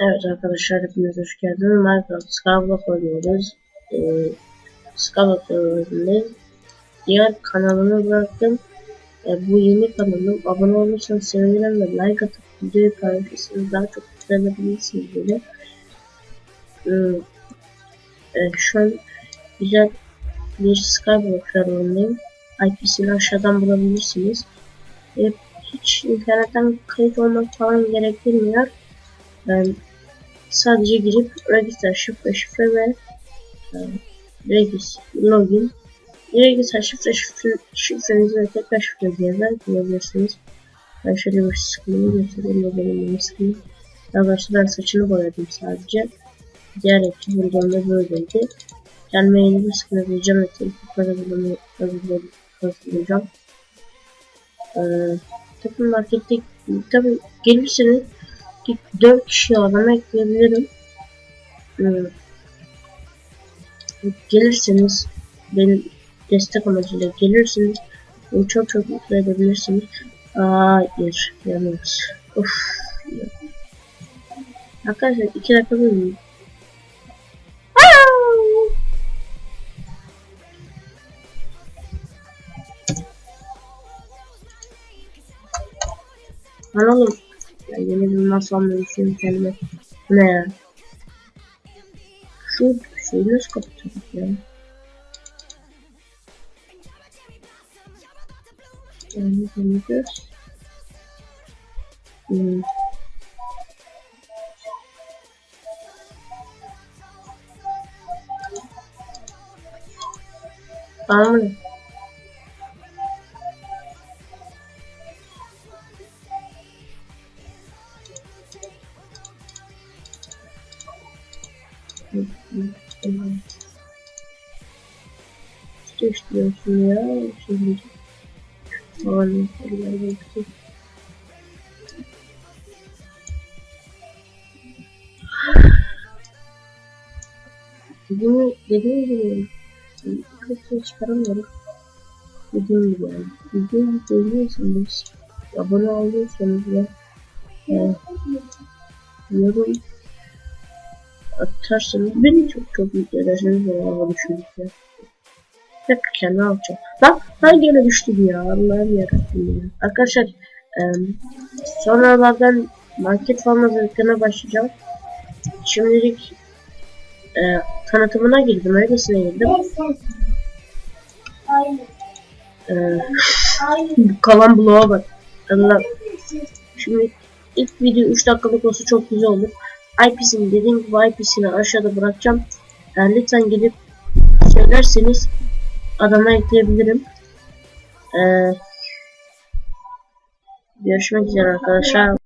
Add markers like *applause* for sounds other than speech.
Evet arkadaşlar hepiniz hoş geldiniz. Minecraft Skyblock oynuyoruz. Ee, Skyblock oynuyoruz. Diğer kanalımı bıraktım. Ee, bu yeni kanalım. Abone olursanız sevinirim ve like atıp videoyu paylaşırsanız daha çok mutlu edebilirsiniz beni. Ee, e, şu an güzel bir Skyblock serverındayım. IP'sini aşağıdan bulabilirsiniz. Ee, hiç internetten kayıt olmak falan gerektirmiyor. Ben sadece girip register şifre şifre ve e, register login register şifre şifre şifrenizi ve tekrar şifrenizi yazar kullanabilirsiniz. Ben şöyle bir screen'i göstereyim ve benim benim screen. Arkadaşlar ben saçını boyadım sadece. Diğer ekip bulduğumda böyleydi. Kendime yeni bir screen hazırlayacağım ve bunu hazırlayacağım. Ee, takım markette tabi gelirseniz 4 kişi adama ekleyebilirim. Hmm. Gelirseniz benim destek amacıyla gelirseniz beni çok çok mutlu edebilirsiniz. Hayır, yanlış. Of. Arkadaşlar 2 dakika durun. Lan oğlum. Yeni almayı düşünüyorum kendime. Ne ya? Şu şeyi nasıl kapatıyorduk ya? Yani deneyeceğiz. Hmm. Tamam istiyorsun ya. Şimdi. Aman Allah'ım. bekle. Bunu dediğim gibi şey çıkaramıyorum. Dediğim gibi yani. Videoyu beğeniyorsanız, abone oluyorsanız ve e, yorum atarsanız beni çok çok mutlu edersiniz ve bana düşünürler. Hep kendi alacağım. Lan hangi yere düştü ya Allah'ım yarabbim ya. Arkadaşlar e, sonralardan market falan hazırlıklarına başlayacağım. Şimdilik e, tanıtımına girdim öylesine girdim. E, *laughs* kalan bloğa bak. Allah. Şimdi ilk video 3 dakikalık olsa çok güzel olur. IP'sini dediğim gibi IP'sini aşağıda bırakacağım. Yani lütfen gelip söylerseniz adama ekleyebilirim. Ee, görüşmek üzere arkadaşlar.